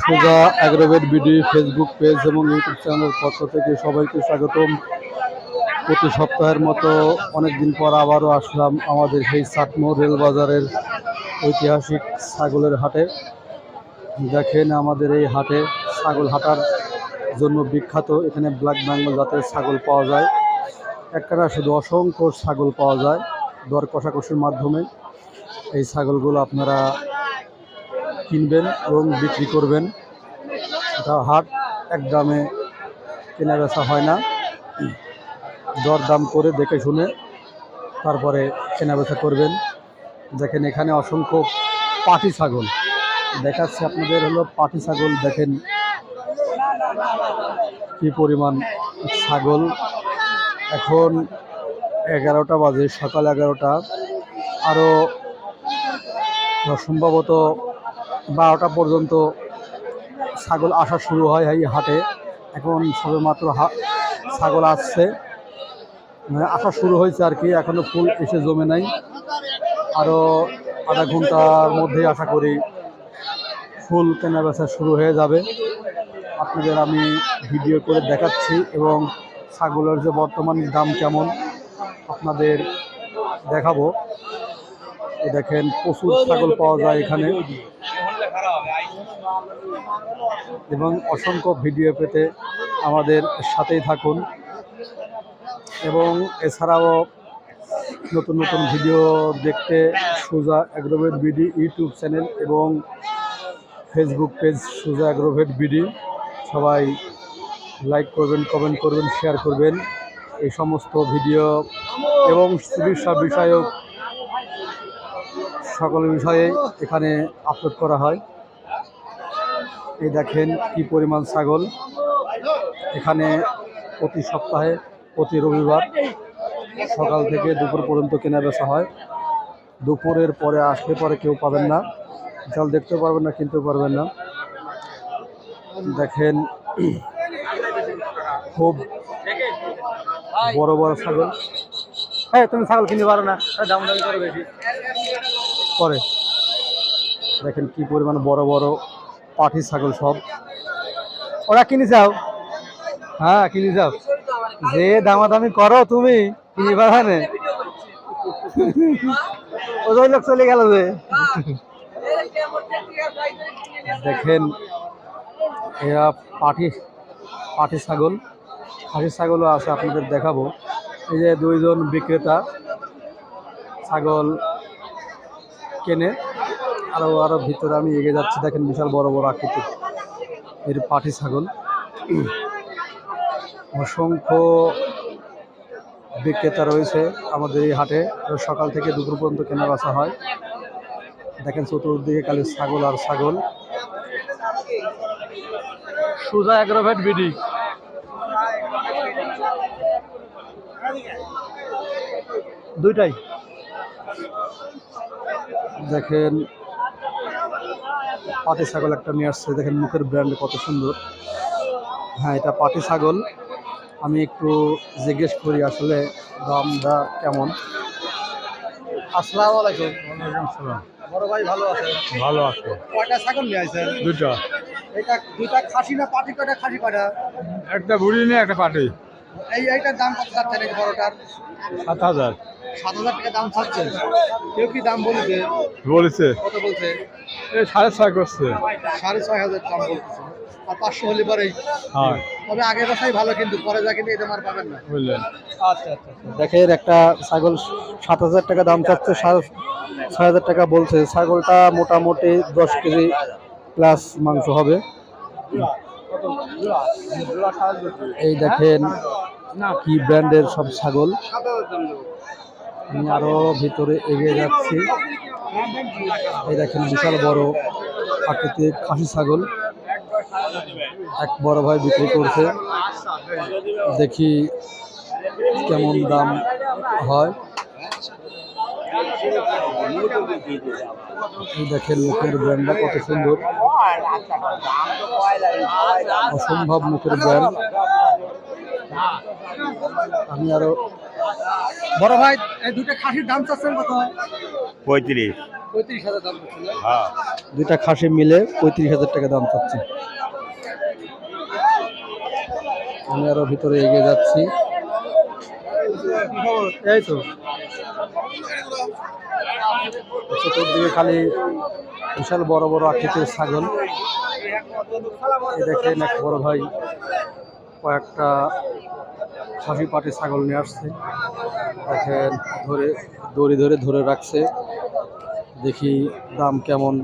Suja agrovet BD Facebook page এবং YouTube channel পক্ষ থেকে সবাইকে স্বাগতম। প্রতি সপ্তাহের মতো অনেক দিন পর আবারও আসলাম আমাদের সেই চাটমোর রেলবাজারের ঐতিহাসিক ছাগলের হাটে। দেখেন আমাদের এই হাটে ছাগল হাটার জন্য বিখ্যাত। এখানে ব্ল্যাক বেঙ্গল জাতের ছাগল পাওয়া যায়। একটা শুধু অসংখ্য ছাগল পাওয়া যায় দর কষাকষির মাধ্যমে। এই ছাগলগুলো আপনারা কিনবেন এবং বিক্রি করবেন। এটা হাট, এক দামে কেনা বেচা হয় না। দর দাম করে দেখে শুনে তারপরে কেনা বেচা করবেন। দেখেন এখানে অসংখ্য পাটি ছাগল। দেখাচ্ছে আপনাদের হলো পাটি ছাগল। দেখেন কি পরিমাণ ছাগল। এখন এগারোটা বাজে, সকাল এগারোটা। আরও সম্ভবত বারোটা পর্যন্ত ছাগল আসা শুরু হয় এই হাটে। এখন সবেমাত্র ছাগল আসছে। মানে আসা শুরু হয়েছে আর কি এখনও ফুল এসে জমে নাই। আরও আধা ঘণ্টার মধ্যেই আশা করি ফুল কেনা বেচা শুরু হয়ে যাবে। আপনাদের আমি ভিডিও করে দেখাচ্ছি এবং ছাগলের যে বর্তমান দাম কেমন আপনাদের দেখাবো। দেখেন, প্রচুর ছাগল পাওয়া যায় এখানে। এবং অসংখ্য ভিডিও পেতে আমাদের সাথেই থাকুন। এবং এছাড়াও নতুন নতুন ভিডিও দেখতে Suja agrovet BD YouTube channel এবং Facebook page Suja agrovet BD. সবাই লাইক করবেন, কমেন্ট করবেন, শেয়ার করবেন। এই সমস্ত ভিডিও এবং চিকিৎসা বিষয়ক সকল বিষয়ে এখানে আপলোড করা হয়। এই দেখেন কি পরিমাণ ছাগল। এখানে প্রতি সপ্তাহে প্রতি রবিবার সকাল থেকে দুপুর পর্যন্ত কেনা বেচা হয়। দুপুরের পরে আসলে পরে কেউ পাবেন না। জল দেখতে পারবেন না কিনতে পারবেন না। দেখেন খুব বড় বড় ছাগল। হ্যাঁ তুমি ছাগল কিনতে পারো না। দাম দামি করে বেশি। করে দেখেন কি পরিমাণ বড় বড় পাঠি ছাগল সব। ওরা কিনে যাও। হ্যাঁ কিনে যাও। যে দামাদামি করো তুমি, কিনে পারে ওই লোক চলে গেল যে। দেখেন, এরা পাঠি পাঠি ছাগল। খাসি ছাগলও আছে, আপনাদের দেখাবো। এই যে দুইজন বিক্রেতা ছাগল কেনে। আরও আরও ভিতরে আমি এগিয়ে যাচ্ছি। দেখেন বিশাল বড় বড় আকৃতির এর পাঠি ছাগল। অসংখ্য বিক্রেতা রয়েছে আমাদের এই হাটে। সকাল থেকে দুপুর পর্যন্ত কেনা বেচা হয়। দেখেন চতুর্দিকে খালি ছাগল আর ছাগল। Suja agrovet BD. দুইটাই। দেখেন পাটি ছাগল একটা নিয়ে আসছে। দেখেন মুখের ব্র্যান্ড কত সুন্দর। হ্যাঁ এটা পাটি ছাগল। আমি একটু জিজ্ঞেস করি আসলে দামটা কেমন? আসসালামু আলাইকুম। বড় ভাই ভালো আছে? ভালো আছে। কয়টা ছাগল নিয়ে দুটো এটা দুইটা খাসি না পাটি? কয়টা খাসি কয়টা? একটা বুড়ি নিয়ে একটা পাটি। এই এইটার দাম কত চাচ্ছেন বড়টার? সাত হাজার। সাত হাজার টাকা দাম কেউ কি দাম বলছে? বলেছে। কত বলছে? এই সাড়ে ছয় করছে। সাড়ে ছয় হাজার দাম বলতেছে। আর পাঁচশো হলে পরেই হ্যাঁ। তবে আগের কথাই ভালো কিন্তু পরে যা কিন্তু এটা মার পাবেন না। বুঝলেন। আচ্ছা আচ্ছা দেখেন একটা ছাগল সাত হাজার টাকা দাম চাচ্ছে সাড়ে ছয় হাজার টাকা বলছে। ছাগলটা মোটামুটি দশ কেজি প্লাস মাংস হবে। এই দেখেন কি ব্র্যান্ডের সব ছাগল। আমি আরও ভিতরে এগিয়ে যাচ্ছি। এই দেখেন, বিশাল বড় প্রাকৃতিক খাসি ছাগল। এক বড় ভাই বিক্রি করছে। দেখি কেমন দাম হয়। দেখেন, মুখের ব্র্যান্ডটা কত সুন্দর। অসম্ভব মুখের ব্র্যান্ড আমি আরও বড় ভাই এই দুটো খাসির দাম চাচ্ছেন কত? পঁয়ত্রিশ। পঁয়ত্রিশ হাজার দাম হ্যাঁ। দুইটা খাসি মিলে পঁয়ত্রিশ হাজার টাকা দাম চাচ্ছে। আমি আরও ভিতরে এগিয়ে যাচ্ছি। এই তো। চতুর্দিকে খালি বিশাল বড় বড় আকৃতির ছাগল। দেখেন এক বড় ভাই কয়েকটা খাসি পাটি ছাগল নিয়ে আসছে। দেখেন ধরে দড়ি ধরে ধরে রাখছে। দেখি দাম কেমন।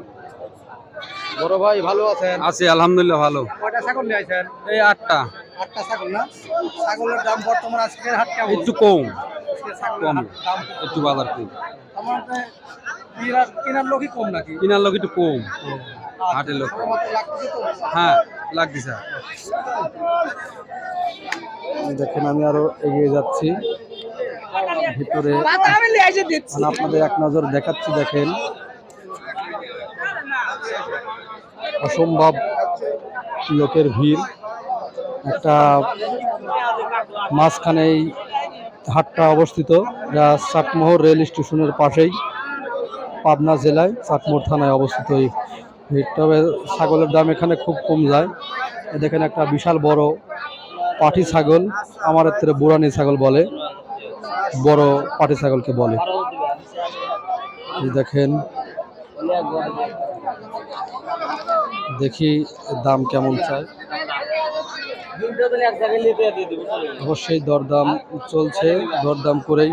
বড় ভাই ভালো আছেন? আছি আলহামদুলিল্লাহ ভালো। কয়টা ছাগল নিয়ে আসেন এই আটটা। আটটা ছাগল না? ছাগলের দাম বর্তমান আজকের হাট কেমন? একটু কম। কম। দাম একটু বাজার কম। কেনার লোকই কম নাকি? কেনার লোক একটু কম। হাটের লোক। হ্যাঁ। হ্যাঁ লাগতেছে। দেখেন, আমি আরও এগিয়ে যাচ্ছি। ভিতরে মানে আপনাদের এক নজর দেখাচ্ছি, দেখেন। অসম্ভব লোকের ভিড়। একটা মাঝখানে এই হাটটা অবস্থিত, যা চাটমোহর রেল স্টেশনের পাশেই, পাবনা জেলায়, চাটমোহর থানায় অবস্থিত এই ভিড়। তবে ছাগলের দাম এখানে খুব কম যায়। দেখেন একটা বিশাল বড় পাটি ছাগল, আমার থেকে বুড়ানি ছাগল বলে, বড় পাটি ছাগলকে বলে। দেখেন, দেখি দাম কেমন চায়। অবশ্যই দরদাম চলছে, দরদাম করেই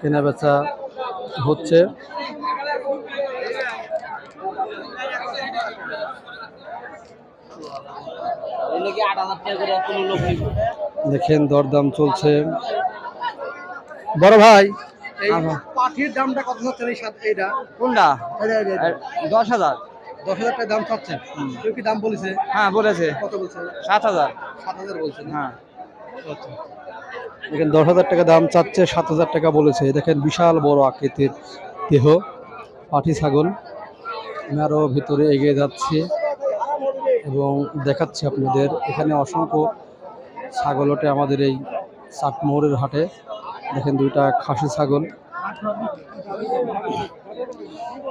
কেনা বেচা হচ্ছে। দেখেন দরদাম চলছে। বড় ভাই এই পাঠির দামটা কত হচ্ছে এই সাত এইটা? কোনটা। দশ হাজার। দশ হাজার টাকা দাম চাচ্ছেন কেউ কি দাম বলেছে? হ্যাঁ বলেছে। কত বলছে? সাত হাজার। সাত হাজার বলছে হ্যাঁ। দেখেন দশ হাজার টাকা দাম চাচ্ছে সাত হাজার টাকা বলেছে। দেখেন বিশাল বড় আকৃতির দেহ পাঠি ছাগল। আমি আরও ভিতরে এগিয়ে যাচ্ছি। দেখাচ্ছি আপনাদের, এখানে অসংখ্য ছাগল ওঠে আমাদের এই সাতমোহরের হাটে। দেখেন দুইটা খাসি ছাগল।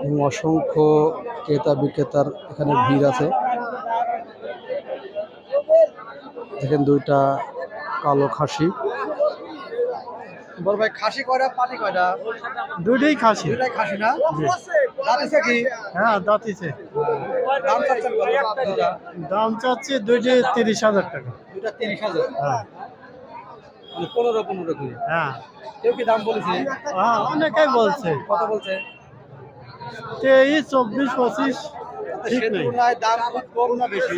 এবং অসংখ্য ক্রেতা বিক্রেতার এখানে ভিড় আছে। দেখেন দুইটা কালো খাসি। বড় ভাই খাসি কয়টা পাটি কয়টা? দুইটাই খাসি। দুইটাই খাসি না? দাঁতিছে কি? হ্যাঁ দাঁতিছে। দাম চাচ্ছেন দাম চাচ্ছে দুইটা তিরিশ হাজার টাকা। দুইটা তিরিশ হাজার? হ্যাঁ। মানে পনেরো পনেরো করে হ্যাঁ। কেউ কি দাম বলেছে? হ্যাঁ অনেকেই বলছে। কত বলছে? তেইশ চব্বিশ পঁচিশ দাম খুব কম না বেশি?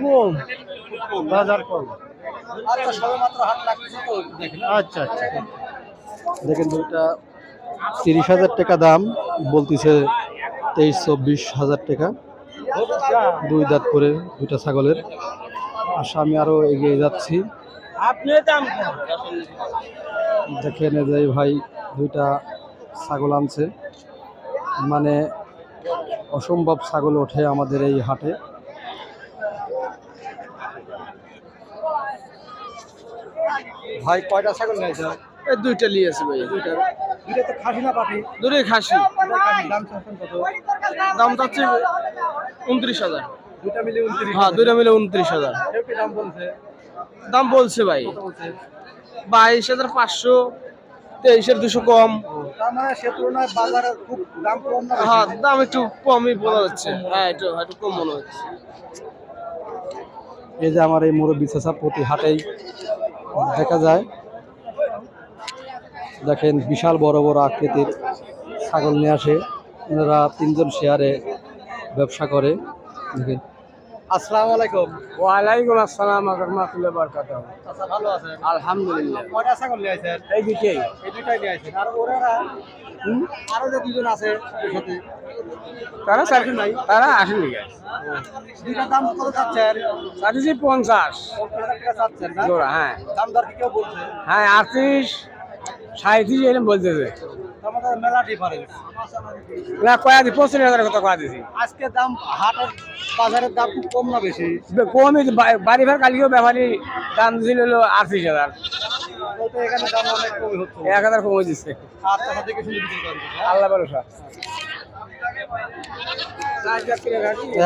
কম। বাজার কম। আচ্ছা আচ্ছা আচ্ছা। দেখেন দুইটা তিরিশ হাজার টাকা দাম বলতেছে তেইশ চব্বিশ হাজার টাকা। দুই দাঁত করে দুইটা ছাগলের। আশা আমি আরও এগিয়ে যাচ্ছি। আপনি দাম দেখেন এই যে ভাই দুইটা ছাগল আনছে। মানে অসম্ভব ছাগল ওঠে আমাদের এই হাটে। ভাই কয়টা ছাগল নিয়েছে এই দুইটা নিয়েছি ভাই দুইটা। দুইটা তো খাসি না পাঠি দুটোই খাসি। দাম চাচ্ছেন কত? দাম চাচ্ছে উনত্রিশ হাজার। দুইটা মিলে উনত্রিশ হ্যাঁ দুইটা মিলে উনত্রিশ হাজার। দাম বলছে? দাম বলছে ভাই। বাইশ হাজার পাঁচশো তেইশের দুশো কম। মানে সে তুলনায় বাজারে খুব দাম কম না বেশি? হ্যাঁ দাম একটু কমই বোঝা যাচ্ছে। হ্যাঁ একটু একটু কম মনে হচ্ছে। এই যে আমার এই মুরব্বী চাষা প্রতি হাটেই দেখা যায়। দেখেন বিশাল বড় বড় আকৃতির ছাগল নিয়ে আসে। ওনারা তিনজন শেয়ারে ব্যবসা করে। দেখেন। আসসালামু আলাইকুম। ওয়ালাইকুম আসসালাম রহমতুল্লাহ বরকাত চাচা ভালো আছেন? আলহামদুলিল্লাহ। কয়টা ছাগল নিয়ে আসেন এই দুইটাই। এই দুইটাই নিয়ে আসেন আর ওনারা? আরও যে দুজন আছে সাথে? তারা চাকরি নাই। তারা আসেনি দুইটার দাম কত চাচ্ছেন? চাকরি পঞ্চাশ। চাচ্ছেন জোড়া হ্যাঁ। দাম দর কি কেউ বলছে? হ্যাঁ আটত্রিশ সাঁত্রিশ এরকম বলতেছে। না কয়া দি পঁচিশ হাজার কথা কয়া দিছি। আজকে দাম হাটের বাজারের দাম খুব কম না বেশি। কমই বাড়ি ভাড় ব্যাপারী দাম দিছিল হলো আটত্রিশ হাজার। তো এখানে দাম অনেক কমই হচ্ছে। এক হাজার কমে দিচ্ছে। আল্লাহ ভরসা।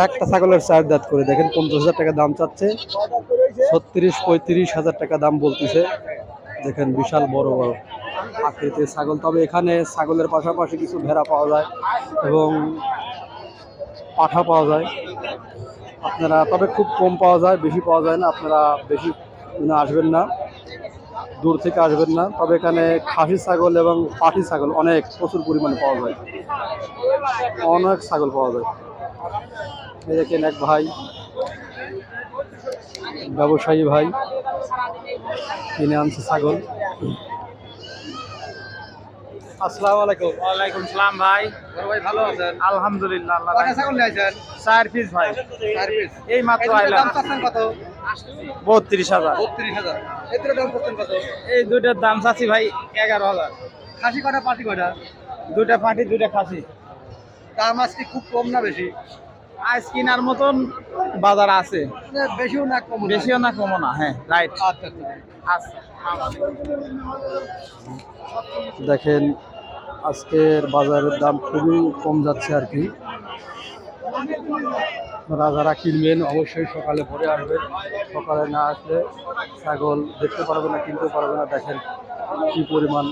একটা ছাগলের চার দাঁত করে দেখেন পঞ্চাশ হাজার টাকা দাম চাচ্ছে। ছত্রিশ পঁয়ত্রিশ হাজার টাকা দাম বলতেছে। দেখেন বিশাল বড় বড়। আকৃতির ছাগল। তবে এখানে ছাগলের পাশাপাশি কিছু ভেড়া পাওয়া যায় এবং পাঠা পাওয়া যায়। আপনারা, তবে খুব কম পাওয়া যায়, বেশি পাওয়া যায় না। আপনারা বেশি আসবেন না, দূর থেকে আসবেন না। তবে এখানে খাসি ছাগল এবং পাঠি ছাগল অনেক, প্রচুর পরিমাণে পাওয়া যায়। অনেক ছাগল পাওয়া যায়। এই দেখেন এক ভাই, ব্যবসায়ী ভাই, কিনে আনছে ছাগল। আসসালামু আলাইকুম। ওয়ালাইকুম সালাম ভাই। বড় ভাই ভালো আছেন? আলহামদুলিল্লাহ আল্লাহ কয়টা ছাগল নিয়েছেন চার পিস ভাই। চার পিস এই মাত্র দাম চাচ্ছেন কত? বত্রিশ হাজার। বত্রিশ হাজার। দাম চাচ্ছেন কত? এই দুইটার দাম চাচ্ছি ভাই এগারো হাজার। খাসি কটা পাটি কটা দুইটা পাটি দুইটা খাসি। দাম আজকে খুব কম না বেশি? কেনার মতন বাজার আছে। বেশিও না কম বেশিও না কমও না হ্যাঁ রাইট আচ্ছা আচ্ছা। দেখেন আজকের বাজারের দাম খুবই কম যাচ্ছে আর কি। যারা কিনবেন অবশ্যই সকালে ভরে আসবেন। সকালে না আসলে ছাগল দেখতে পারবে না কিনতে পারবে না। দেখেন কি পরিমাণ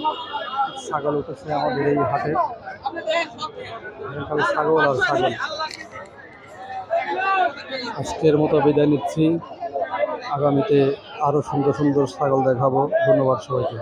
ছাগল উঠেছে আমাদের এই হাটে। ছাগল আর ছাগল। আজকের মতো বিদায় নিচ্ছি। আগামীতে আরও সুন্দর সুন্দর ছাগল দেখাবো। ধন্যবাদ সবাইকে।